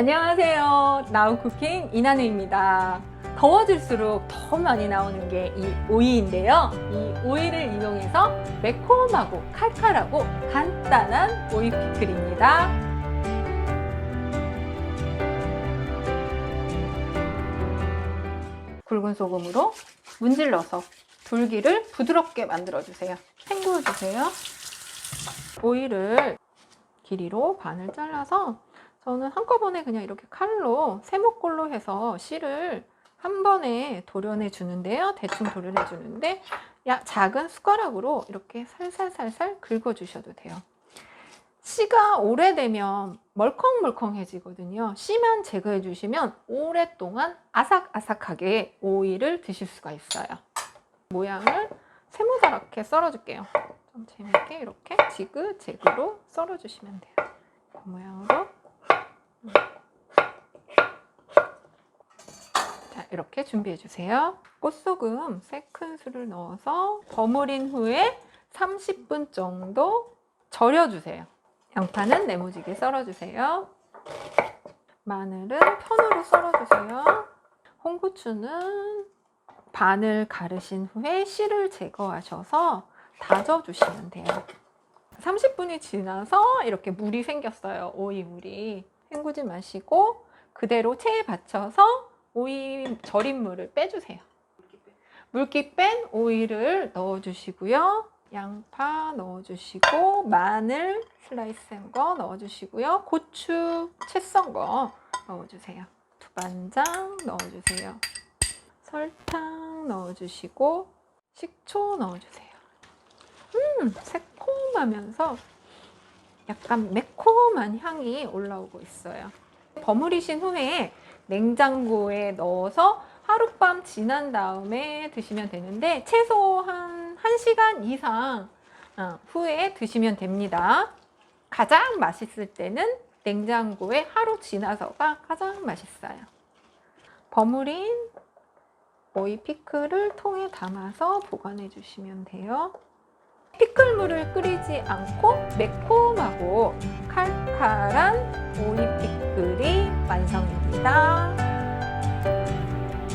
안녕하세요. 나우쿠킹 이나누입니다. 더워질수록 더 많이 나오는 게 이 오이인데요. 이 오이를 이용해서 매콤하고 칼칼하고 간단한 오이 피클입니다. 굵은 소금으로 문질러서 둘기를 부드럽게 만들어주세요. 헹구어주세요. 오이를 길이로 반을 잘라서 저는 한꺼번에 그냥 이렇게 칼로 세모꼴로 해서 씨를 한 번에 도려내 주는데요. 대충 도려내 주는데 야, 작은 숟가락으로 이렇게 살살살살 긁어 주셔도 돼요. 씨가 오래되면 멀컹멀컹해지거든요. 씨만 제거해 주시면 오랫동안 아삭아삭하게 오이를 드실 수가 있어요. 모양을 세모자랗게 썰어 줄게요. 좀 재밌게 이렇게 지그재그로 썰어 주시면 돼요. 그 모양으로. 음. 자, 이렇게 준비해 주세요. 꽃소금 3큰술을 넣어서 버무린 후에 30분 정도 절여주세요. 양파는 네모지게 썰어주세요. 마늘은 편으로 썰어주세요. 홍고추는 반을 가르신 후에 씨를 제거하셔서 다져주시면 돼요. 30분이 지나서 이렇게 물이 생겼어요. 오이 물이. 헹구지 마시고 그대로 체에 받쳐서 오이 절인 물을 빼주세요. 물기 뺀 오이를 넣어주시고요. 양파 넣어주시고 마늘 슬라이스한 거 넣어주시고요. 고추 채 썬 거 넣어주세요. 두반장 넣어주세요. 설탕 넣어주시고 식초 넣어주세요. 음, 새콤하면서 약간 매콤한 향이 올라오고 있어요. 버무리신 후에 냉장고에 넣어서 하룻밤 지난 다음에 드시면 되는데 최소 한 1시간 이상 어, 후에 드시면 됩니다. 가장 맛있을 때는 냉장고에 하루 지나서가 가장 맛있어요. 버무린 오이 피클을 통에 담아서 보관해 주시면 돼요. 피클물을 끓이지 않고 매콤하고 칼칼한 오이 피클이 완성입니다.